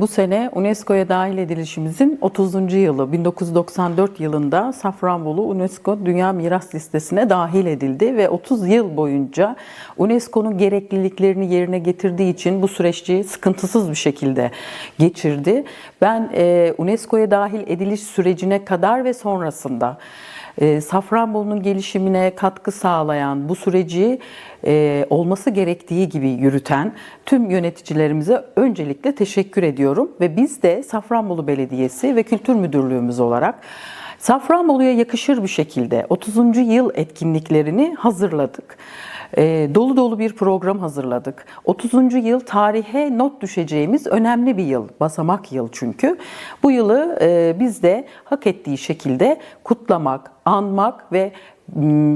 Bu sene UNESCO'ya dahil edilişimizin 30. yılı 1994 yılında Safranbolu UNESCO Dünya Miras Listesi'ne dahil edildi ve 30 yıl boyunca UNESCO'nun gerekliliklerini yerine getirdiği için bu süreçti sıkıntısız bir şekilde geçirdi. Ben e, UNESCO'ya dahil ediliş sürecine kadar ve sonrasında Safranbolu'nun gelişimine katkı sağlayan bu süreci e, olması gerektiği gibi yürüten tüm yöneticilerimize öncelikle teşekkür ediyorum. Ve biz de Safranbolu Belediyesi ve Kültür Müdürlüğümüz olarak Safranbolu'ya yakışır bir şekilde 30. yıl etkinliklerini hazırladık. E, dolu dolu bir program hazırladık. 30. yıl tarihe not düşeceğimiz önemli bir yıl, basamak yıl çünkü. Bu yılı e, biz de hak ettiği şekilde kutlamak, anmak ve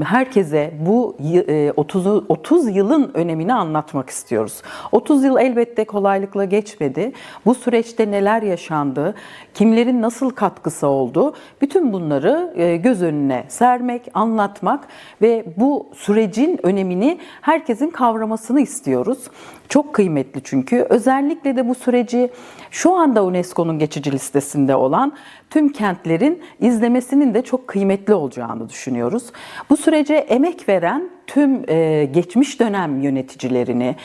herkese bu y- e, 30 30 yılın önemini anlatmak istiyoruz. 30 yıl elbette kolaylıkla geçmedi. Bu süreçte neler yaşandı, kimlerin nasıl katkısı oldu, bütün bunları e, göz önüne sermek, anlatmak ve bu sürecin önemini herkesin kavramasını istiyoruz. Çok kıymetli çünkü. Özellikle de bu süreci şu anda UNESCO'nun geçici listesinde olan tüm kentlerin izlemesinin de çok kıymetli olacağını düşünüyoruz. Bu sürece emek veren tüm e, geçmiş dönem yöneticilerini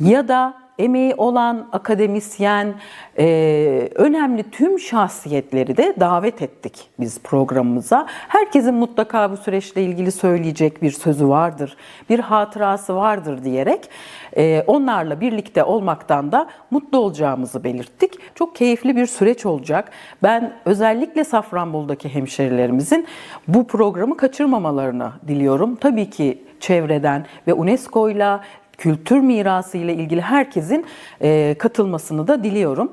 ya da emeği olan akademisyen, e, önemli tüm şahsiyetleri de davet ettik biz programımıza. Herkesin mutlaka bu süreçle ilgili söyleyecek bir sözü vardır, bir hatırası vardır diyerek e, onlarla birlikte olmaktan da mutlu olacağımızı belirttik. Çok keyifli bir süreç olacak. Ben özellikle Safranbolu'daki hemşerilerimizin bu programı kaçırmamalarını diliyorum. Tabii ki çevreden ve UNESCO'yla kültür mirası ile ilgili herkesin e, katılmasını da diliyorum.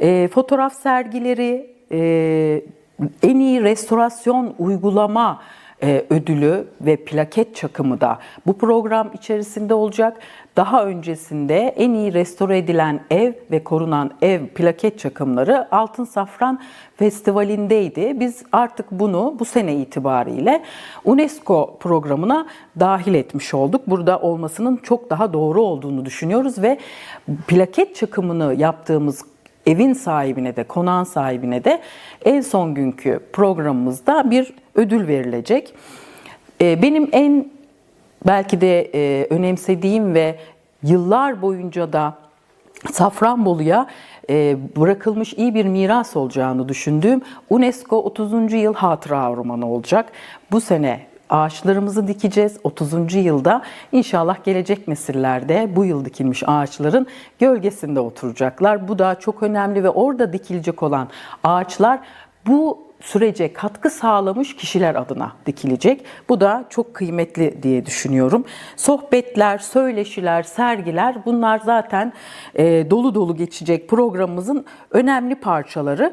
E, fotoğraf sergileri, e, en iyi restorasyon uygulama e, ödülü ve plaket çakımı da bu program içerisinde olacak. Daha öncesinde en iyi restore edilen ev ve korunan ev plaket çakımları Altın Safran Festivali'ndeydi. Biz artık bunu bu sene itibariyle UNESCO programına dahil etmiş olduk. Burada olmasının çok daha doğru olduğunu düşünüyoruz ve plaket çakımını yaptığımız evin sahibine de konağın sahibine de en son günkü programımızda bir ödül verilecek. Ee, Benim en belki de e, önemsediğim ve yıllar boyunca da Safranbolu'ya e, bırakılmış iyi bir miras olacağını düşündüğüm UNESCO 30. Yıl Hatıra Ormanı olacak. Bu sene ağaçlarımızı dikeceğiz. 30. yılda inşallah gelecek nesillerde bu yıl dikilmiş ağaçların gölgesinde oturacaklar. Bu da çok önemli ve orada dikilecek olan ağaçlar bu sürece katkı sağlamış kişiler adına dikilecek. Bu da çok kıymetli diye düşünüyorum. Sohbetler, söyleşiler, sergiler bunlar zaten e, dolu dolu geçecek programımızın önemli parçaları.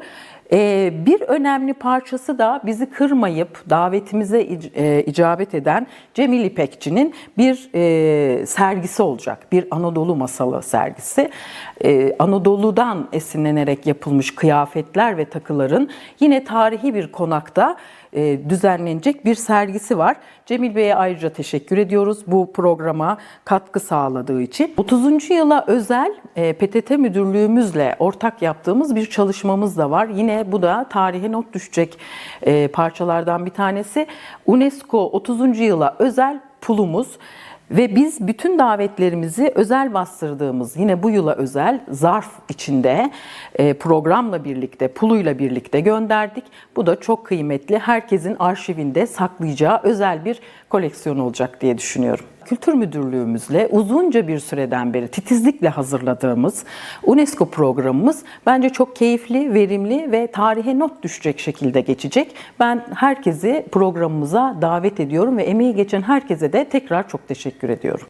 E, bir önemli parçası da bizi kırmayıp davetimize e, icabet eden Cemil İpekçi'nin bir e, sergisi olacak. Bir Anadolu masalı sergisi. E, Anadolu'dan esinlenerek yapılmış kıyafetler ve takıların yine tarihi bir konakta düzenlenecek bir sergisi var. Cemil Bey'e ayrıca teşekkür ediyoruz bu programa katkı sağladığı için. 30. yıla özel e, PTT müdürlüğümüzle ortak yaptığımız bir çalışmamız da var. Yine bu da tarihe not düşecek e, parçalardan bir tanesi. UNESCO 30. yıla özel pulumuz. Ve biz bütün davetlerimizi özel bastırdığımız yine bu yıla özel zarf içinde e, programla birlikte, puluyla birlikte gönderdik. Bu da çok kıymetli. Herkesin arşivinde saklayacağı özel bir koleksiyon olacak diye düşünüyorum. Kültür Müdürlüğümüzle uzunca bir süreden beri titizlikle hazırladığımız UNESCO programımız bence çok keyifli, verimli ve tarihe not düşecek şekilde geçecek. Ben herkesi programımıza davet ediyorum ve emeği geçen herkese de tekrar çok teşekkür ediyorum.